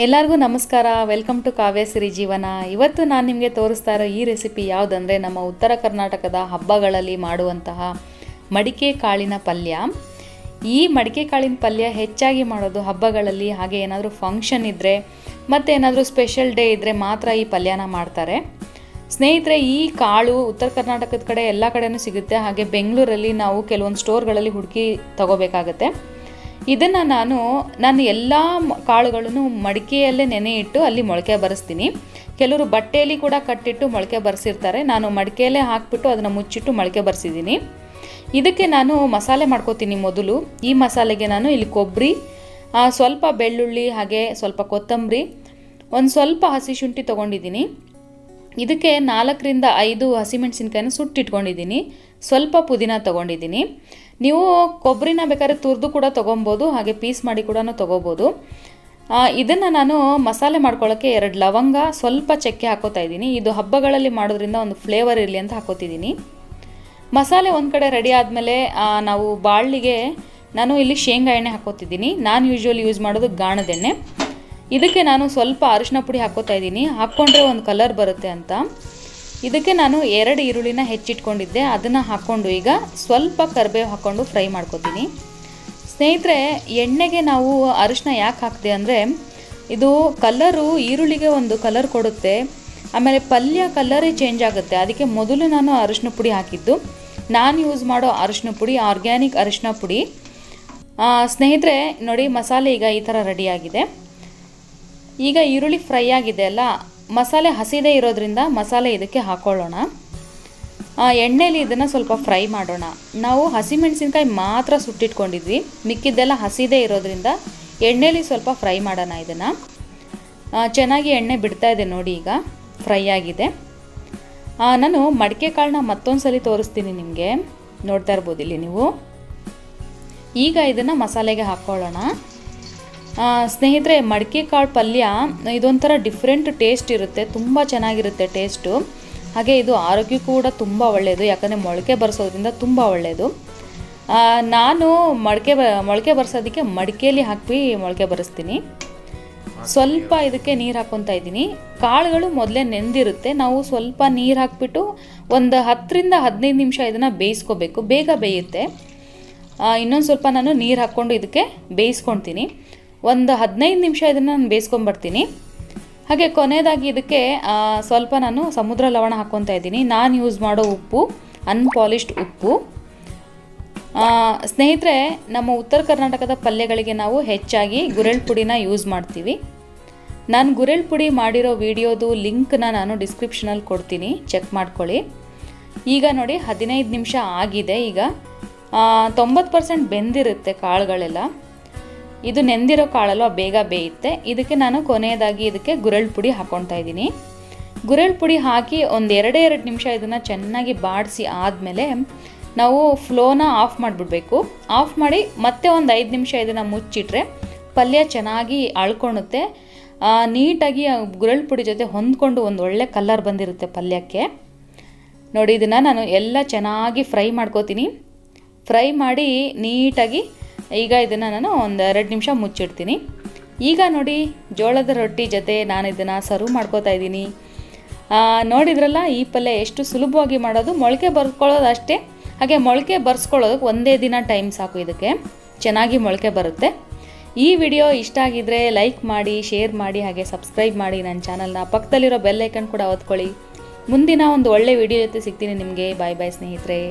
ಎಲ್ಲರಿಗೂ ನಮಸ್ಕಾರ. Welcome to ಕಾವ್ಯ ಸಿರಿ ಜೀವನ. ಇವತ್ತು ನಾನು ನಿಮಗೆ ತೋರಿಸ್ತಾ ಇರೋ ಈ ರೆಸಿಪಿ ಯಾವುದಂದರೆ ನಮ್ಮ ಉತ್ತರ ಕರ್ನಾಟಕದ ಹಬ್ಬಗಳಲ್ಲಿ ಮಾಡುವಂತಹ ಮಡಿಕೆ ಕಾಳಿನ ಪಲ್ಯ. ಈ ಮಡಿಕೆ ಕಾಳಿನ ಪಲ್ಯ ಹೆಚ್ಚಾಗಿ ಮಾಡೋದು ಹಬ್ಬಗಳಲ್ಲಿ, ಹಾಗೆ ಏನಾದರೂ ಫಂಕ್ಷನ್ ಇದ್ದರೆ ಮತ್ತು ಏನಾದರೂ ಸ್ಪೆಷಲ್ ಡೇ ಇದ್ದರೆ ಮಾತ್ರ ಈ ಪಲ್ಯನ ಮಾಡ್ತಾರೆ. ಸ್ನೇಹಿತರೆ, ಈ ಕಾಳು ಉತ್ತರ ಕರ್ನಾಟಕದ ಕಡೆ ಎಲ್ಲ ಕಡೆಯೂ ಸಿಗುತ್ತೆ. ಹಾಗೆ ಬೆಂಗಳೂರಲ್ಲಿ ನಾವು ಕೆಲವೊಂದು ಸ್ಟೋರ್ಗಳಲ್ಲಿ ಹುಡುಕಿ ತಗೋಬೇಕಾಗತ್ತೆ. ಇದನ್ನು ನಾನು ನಾನು ಎಲ್ಲ ಕಾಳುಗಳನ್ನು ಮಡಿಕೆಯಲ್ಲೇ ನೆನೆ ಇಟ್ಟು ಅಲ್ಲಿ ಮೊಳಕೆ ಬರೆಸ್ತೀನಿ. ಕೆಲವರು ಬಟ್ಟೆಯಲ್ಲಿ ಕೂಡ ಕಟ್ಟಿಟ್ಟು ಮೊಳಕೆ ಬರೆಸಿರ್ತಾರೆ. ನಾನು ಮಡಿಕೆಯಲ್ಲೇ ಹಾಕಿಬಿಟ್ಟು ಅದನ್ನು ಮುಚ್ಚಿಟ್ಟು ಮೊಳಕೆ ಬರೆಸಿದ್ದೀನಿ. ಇದಕ್ಕೆ ನಾನು ಮಸಾಲೆ ಮಾಡ್ಕೋತೀನಿ ಮೊದಲು. ಈ ಮಸಾಲೆಗೆ ನಾನು ಇಲ್ಲಿ ಕೊಬ್ಬರಿ ಸ್ವಲ್ಪ ಬೆಳ್ಳುಳ್ಳಿ ಹಾಗೆ ಸ್ವಲ್ಪ ಕೊತ್ತಂಬರಿ, ಒಂದು ಸ್ವಲ್ಪ ಹಸಿ ಶುಂಠಿ ತೊಗೊಂಡಿದ್ದೀನಿ. ಇದಕ್ಕೆ ನಾಲ್ಕರಿಂದ ಐದು ಹಸಿಮೆಣಸಿನ್ಕಾಯಿನ ಸುಟ್ಟಿಟ್ಕೊಂಡಿದ್ದೀನಿ. ಸ್ವಲ್ಪ ಪುದೀನ ತೊಗೊಂಡಿದ್ದೀನಿ. ನೀವು ಕೊಬ್ಬರಿನ ಬೇಕಾದ್ರೆ ತುರಿದು ಕೂಡ ತೊಗೊಬೋದು, ಹಾಗೆ ಪೀಸ್ ಮಾಡಿ ಕೂಡ ತೊಗೋಬೋದು. ಇದನ್ನು ನಾನು ಮಸಾಲೆ ಮಾಡ್ಕೊಳ್ಳೋಕ್ಕೆ ಎರಡು ಲವಂಗ ಸ್ವಲ್ಪ ಚಕ್ಕೆ ಹಾಕೋತಾ ಇದ್ದೀನಿ. ಇದು ಹಬ್ಬಗಳಲ್ಲಿ ಮಾಡೋದ್ರಿಂದ ಒಂದು ಫ್ಲೇವರ್ ಇರಲಿ ಅಂತ ಹಾಕೋತಿದ್ದೀನಿ. ಮಸಾಲೆ ಒಂದು ಕಡೆ ರೆಡಿ ಆದಮೇಲೆ ನಾವು ಬಾಳಿಗೆ ನಾನು ಇಲ್ಲಿ ಶೇಂಗಾ ಎಣ್ಣೆ ಹಾಕೋತಿದ್ದೀನಿ. ನಾನು ಯೂಶ್ವಲಿ ಯೂಸ್ ಮಾಡೋದು ಗಾಣದ ಎಣ್ಣೆ. ಇದಕ್ಕೆ ನಾನು ಸ್ವಲ್ಪ ಅರಿಶಿನ ಪುಡಿ ಹಾಕೋತಾ ಇದ್ದೀನಿ. ಹಾಕ್ಕೊಂಡ್ರೆ ಒಂದು ಕಲರ್ ಬರುತ್ತೆ ಅಂತ. ಇದಕ್ಕೆ ನಾನು ಎರಡು ಈರುಳ್ಳಿನ ಹೆಚ್ಚಿಟ್ಕೊಂಡಿದ್ದೆ. ಅದನ್ನು ಹಾಕ್ಕೊಂಡು ಈಗ ಸ್ವಲ್ಪ ಕರಿಬೇವು ಹಾಕ್ಕೊಂಡು ಫ್ರೈ ಮಾಡ್ಕೊತೀನಿ. ಸ್ನೇಹಿತರೆ, ಎಣ್ಣೆಗೆ ನಾವು ಅರಿಶಿನ ಯಾಕೆ ಹಾಕಿದೆ ಅಂದರೆ, ಇದು ಕಲರು ಈರುಳ್ಳಿಗೆ ಒಂದು ಕಲರ್ ಕೊಡುತ್ತೆ. ಆಮೇಲೆ ಪಲ್ಯ ಕಲರೇ ಚೇಂಜ್ ಆಗುತ್ತೆ. ಅದಕ್ಕೆ ಮೊದಲು ನಾನು ಅರಿಶಿನ ಪುಡಿ ಹಾಕಿದ್ದು. ನಾನು ಯೂಸ್ ಮಾಡೋ ಅರಿಶಿನ ಪುಡಿ ಆರ್ಗ್ಯಾನಿಕ್ ಅರಿಶಿನ ಪುಡಿ. ಸ್ನೇಹಿತರೆ, ನೋಡಿ ಮಸಾಲೆ ಈಗ ಈ ಥರ ರೆಡಿಯಾಗಿದೆ ಈಗ ಈರುಳ್ಳಿ ಫ್ರೈ ಆಗಿದೆ ಅಲ್ಲ, ಮಸಾಲೆ ಹಸಿದೆ ಇರೋದ್ರಿಂದ ಮಸಾಲೆ ಇದಕ್ಕೆ ಹಾಕೊಳ್ಳೋಣ. ಎಣ್ಣೆಯಲ್ಲಿ ಇದನ್ನು ಸ್ವಲ್ಪ ಫ್ರೈ ಮಾಡೋಣ. ನಾವು ಹಸಿಮೆಣಸಿನ್ಕಾಯಿ ಮಾತ್ರ ಸುಟ್ಟಿಟ್ಕೊಂಡಿದ್ವಿ. ಮಿಕ್ಕಿದ್ದೆಲ್ಲ ಹಸಿದೆ ಇರೋದ್ರಿಂದ ಎಣ್ಣೆಯಲ್ಲಿ ಸ್ವಲ್ಪ ಫ್ರೈ ಮಾಡೋಣ ಇದನ್ನು. ಚೆನ್ನಾಗಿ ಎಣ್ಣೆ ಬಿಡ್ತಾ ಇದೆ ನೋಡಿ ಈಗ, ಫ್ರೈ ಆಗಿದೆ. ನಾನು ಮಡಿಕೆ ಕಾಳನ್ನ ಮತ್ತೊಂದು ಸಲ ತೋರಿಸ್ತೀನಿ ನಿಮಗೆ. ನೋಡ್ತಾ ಇರ್ಬೋದು ಇಲ್ಲಿ ನೀವು. ಈಗ ಇದನ್ನು ಮಸಾಲೆಗೆ ಹಾಕ್ಕೊಳ್ಳೋಣ ಸ್ನೇಹಿತರೆ, ಮಡಿಕೆ ಕಾಳು ಪಲ್ಯ, ಇದೊಂಥರ ಡಿಫ್ರೆಂಟ್ ಟೇಸ್ಟ್ ಇರುತ್ತೆ. ತುಂಬ ಚೆನ್ನಾಗಿರುತ್ತೆ ಟೇಸ್ಟು ಹಾಗೆ ಇದು ಆರೋಗ್ಯಕ್ಕೂ ಕೂಡ ತುಂಬ ಒಳ್ಳೆಯದು ಯಾಕಂದರೆ ಮೊಳಕೆ ಬರೆಸೋದ್ರಿಂದ ತುಂಬ ಒಳ್ಳೆಯದು ನಾನು ಮೊಳಕೆ ಬ, ಮೊಳಕೆ ಬರ್ಸೋದಕ್ಕೆ ಮಡಿಕೆಯಲ್ಲಿ ಹಾಕಿ ಮೊಳಕೆ ಬರೆಸ್ತೀನಿ. ಸ್ವಲ್ಪ ಇದಕ್ಕೆ ನೀರು ಹಾಕ್ಕೊತಾ ಇದ್ದೀನಿ. ಕಾಳುಗಳು ಮೊದಲೇ ನೆಂದಿರುತ್ತೆ. ನಾವು ಸ್ವಲ್ಪ ನೀರು ಹಾಕ್ಬಿಟ್ಟು ಒಂದು ಹತ್ತರಿಂದ ಹದಿನೈದು ನಿಮಿಷ ಇದನ್ನು ಬೇಯಿಸ್ಕೋಬೇಕು. ಬೇಗ ಬೇಯುತ್ತೆ. ಇನ್ನೊಂದು ಸ್ವಲ್ಪ ನಾನು ನೀರು ಹಾಕ್ಕೊಂಡು ಇದಕ್ಕೆ ಬೇಯಿಸ್ಕೊಳ್ತೀನಿ. ಒಂದು ಹದಿನೈದು ನಿಮಿಷ ಇದನ್ನು ನಾನು ಬೇಯಿಸ್ಕೊಂಬರ್ತೀನಿ ಹಾಗೆ ಕೊನೆಯದಾಗಿ ಇದಕ್ಕೆ ಸ್ವಲ್ಪ ನಾನು ಸಮುದ್ರ ಲವಣ ಹಾಕ್ಕೊತಾ ಇದ್ದೀನಿ. ನಾನು ಯೂಸ್ ಮಾಡೋ ಉಪ್ಪು ಅನ್ಪಾಲಿಶ್ಡ್ ಉಪ್ಪು. ಸ್ನೇಹಿತರೆ, ನಮ್ಮ ಉತ್ತರ ಕರ್ನಾಟಕದ ಪಲ್ಯಗಳಿಗೆ ನಾವು ಹೆಚ್ಚಾಗಿ ಗುರೆಳ್ ಪುಡಿನ ಯೂಸ್ ಮಾಡ್ತೀವಿ. ನಾನು ಗುರೆಳ್ ಪುಡಿ ಮಾಡಿರೋ ವಿಡಿಯೋದು ಲಿಂಕ್ನ ನಾನು ಡಿಸ್ಕ್ರಿಪ್ಷನಲ್ಲಿ ಕೊಡ್ತೀನಿ. ಚೆಕ್ ಮಾಡ್ಕೊಳ್ಳಿ. ಈಗ ನೋಡಿ, ಹದಿನೈದು ನಿಮಿಷ ಆಗಿದೆ ಈಗ. ತೊಂಬತ್ತು ಪರ್ಸೆಂಟ್ ಬೆಂದಿರುತ್ತೆ ಕಾಳುಗಳೆಲ್ಲ. ಇದು ನೆಂದಿರೋ ಕಾಳಲ್ವ ಬೇಗ ಬೇಯುತ್ತೆ. ಇದಕ್ಕೆ ನಾನು ಕೊನೆಯದಾಗಿ ಇದಕ್ಕೆ ಗುರಳ್ ಪುಡಿ ಹಾಕ್ಕೊತಾ ಇದ್ದೀನಿ. ಗುರಳ್ ಪುಡಿ ಹಾಕಿ ಒಂದು ಎರಡೇ ಎರಡು ನಿಮಿಷ ಇದನ್ನು ಚೆನ್ನಾಗಿ ಬಾಡಿಸಿ ಆದಮೇಲೆ ನಾವು ಫ್ಲೋನ ಆಫ್ ಮಾಡಿಬಿಡ್ಬೇಕು. ಆಫ್ ಮಾಡಿ ಮತ್ತೆ ಒಂದು ಐದು ನಿಮಿಷ ಇದನ್ನು ಮುಚ್ಚಿಟ್ರೆ ಪಲ್ಯ ಚೆನ್ನಾಗಿ ಅಳ್ಕೊಳುತ್ತೆ ನೀಟಾಗಿ ಗುರಳ್ ಪುಡಿ ಜೊತೆ ಹೊಂದ್ಕೊಂಡು ಒಂದು ಒಳ್ಳೆ ಕಲರ್ ಬಂದಿರುತ್ತೆ ಪಲ್ಯಕ್ಕೆ. ನೋಡಿ, ಇದನ್ನು ನಾನು ಎಲ್ಲ ಚೆನ್ನಾಗಿ ಫ್ರೈ ಮಾಡ್ಕೋತೀನಿ. ಫ್ರೈ ಮಾಡಿ ನೀಟಾಗಿ ಈಗ ಇದನ್ನು ನಾನು ಒಂದು ಎರಡು ನಿಮಿಷ ಮುಚ್ಚಿಡ್ತೀನಿ. ಈಗ ನೋಡಿ, ಜೋಳದ ರೊಟ್ಟಿ ಜೊತೆ ನಾನು ಇದನ್ನು ಸರ್ವ್ ಮಾಡ್ಕೋತಾ ಇದ್ದೀನಿ. ನೋಡಿದ್ರಲ್ಲ, ಈ ಪಲ್ಯ ಎಷ್ಟು ಸುಲಭವಾಗಿ ಮಾಡೋದು, ಮೊಳಕೆ ಬರ್ಕೊಳ್ಳೋದು ಅಷ್ಟೇ. ಹಾಗೆ ಮೊಳಕೆ ಬರ್ಸ್ಕೊಳ್ಳೋದಕ್ಕೆ ಒಂದೇ ದಿನ ಟೈಮ್ ಸಾಕು ಇದಕ್ಕೆ. ಚೆನ್ನಾಗಿ ಮೊಳಕೆ ಬರುತ್ತೆ. ಈ ವಿಡಿಯೋ ಇಷ್ಟ ಆಗಿದ್ರೆ ಲೈಕ್ ಮಾಡಿ ಶೇರ್ ಮಾಡಿ, ಹಾಗೆ ಸಬ್ಸ್ಕ್ರೈಬ್ ಮಾಡಿ ನನ್ನ ಚಾನಲ್ನ ಪಕ್ಕದಲ್ಲಿರೋ ಬೆಲ್ ಐಕನ್ ಕೂಡ ಒತ್ಕೊಳ್ಳಿ. ಮುಂದಿನ ಒಂದು ಒಳ್ಳೆ ವಿಡಿಯೋ ಜೊತೆ ಸಿಗ್ತೀನಿ ನಿಮಗೆ. ಬಾಯ್ ಬಾಯ್ ಸ್ನೇಹಿತರೆ.